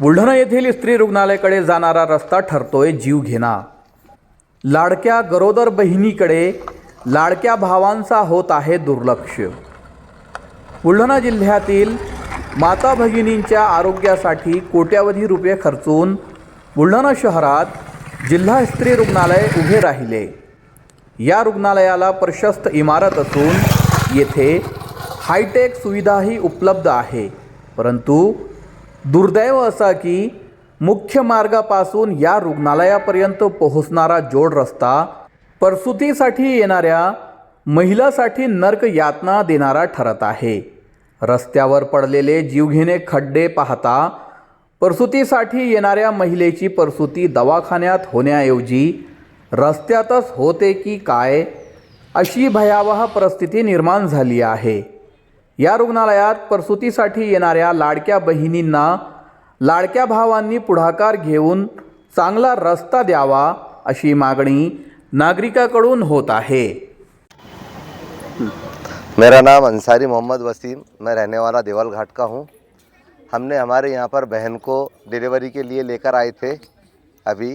बुलढाणा येथील स्त्री रुग्णालयाकडे जाणारा रस्ता ठरतोय जीव घेणा. लाडक्या गरोदर बहिणीकडे लाडक्या भावांचा होत आहे दुर्लक्ष. बुलढाणा जिल्ह्यातील माता भगिनींच्या आरोग्यासाठी कोट्यावधी रुपये खर्चून बुलढाणा शहरात जिल्हा स्त्री रुग्णालय उभे राहिले. या रुग्णालयाला प्रशस्त इमारत असून येथे हायटेक सुविधाही उपलब्ध आहे. परंतु दुर्दैव असा की मुख्य मार्गापासून या रुग्णालयापर्यंत पोहोचणारा जोड रस्ता प्रसूतीसाठी येणाऱ्या महिलासाठी नर्क यातना देणारा ठरत आहे. रस्त्यावर पडलेले जीवघेणे खड्डे पाहता प्रसूतीसाठी येणाऱ्या महिलेची प्रसूती दवाखान्यात होण्याऐवजी रस्त्यातच होते की काय अशी भयावह परिस्थिती निर्माण झाली आहे. या रुग्णालयात प्रसूतीसाठी येणाऱ्या लाडक्या बहिणींना लाडक्या भावांनी पुढाकार घेऊन चांगला रस्ता द्यावा अशी मागणी नागरिकाकडून होत आहे. मेरा नाम अंसारी मोहम्मद वसीम, मैं रहने वाला देवल घाट का हूँ। हमने हमारे यहाँ पर बहन को डिलीवरी के लिए लेकर आए थे। अभी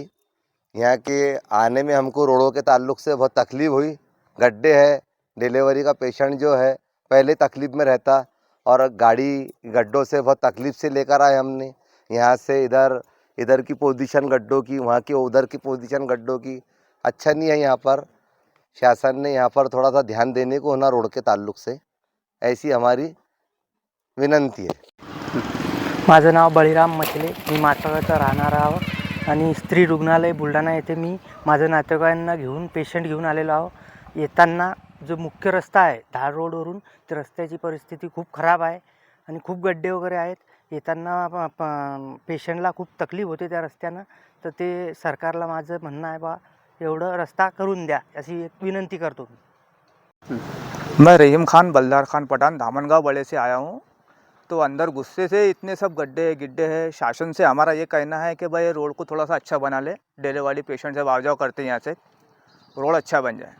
यहाँ के आने में हमको रोडों के ताल्लुक से बहुत तकलीफ़ हुई। गड्ढे है, डिलीवरी का पेशेंट जो है पहले तकलीफ़ में रहता और गाड़ी गड्ढों से, बहुत तकलीफ़ से लेकर आए हमने। यहाँ से इधर इधर की पोजीशन गड्ढों की, वहाँ की उधर की पोजीशन गड्ढों की। अच्छा नहीं है यहाँ पर। शासन ने यहाँ पर थोड़ा सा ध्यान देने को होना रोड के ताल्लुक से। ऐसी हमारी विनंती है। माझं नाव बळीराम मछले. मी मासाळचा राहणारा आहो. आणि स्त्री रुग्णालय बुलढाणा येथे मी माझ्या नातेवाईकांना घेऊन पेशंट आलेलो आहो. येताना जो मुख्य रस्ता आहे धार रोडवरून त्या रस्त्याची परिस्थिती खूप खराब आहे आणि खूप गड्डे वगैरे आहेत. येताना प- प- पेशंटला खूप तकलीफ होते त्या रस्त्यानं. तर ते सरकारला माझं म्हणणं आहे बा एवढं रस्ता करून द्या अशी एक विनंती करतो मी. मैं रहीम खान बल्दार खान पठान धामनगांव बड़े से आया हूँ। तो अंदर गुस्से से इतने सब गड्ढे गिड्ढे हैं। शासन से हमारा ये कहना है कि भाई रोड को थोड़ा सा अच्छा बना ले। डिलीवरी पेशेंट से आव जाओ करते हैं यहाँ से। रोड अच्छा बन जाए।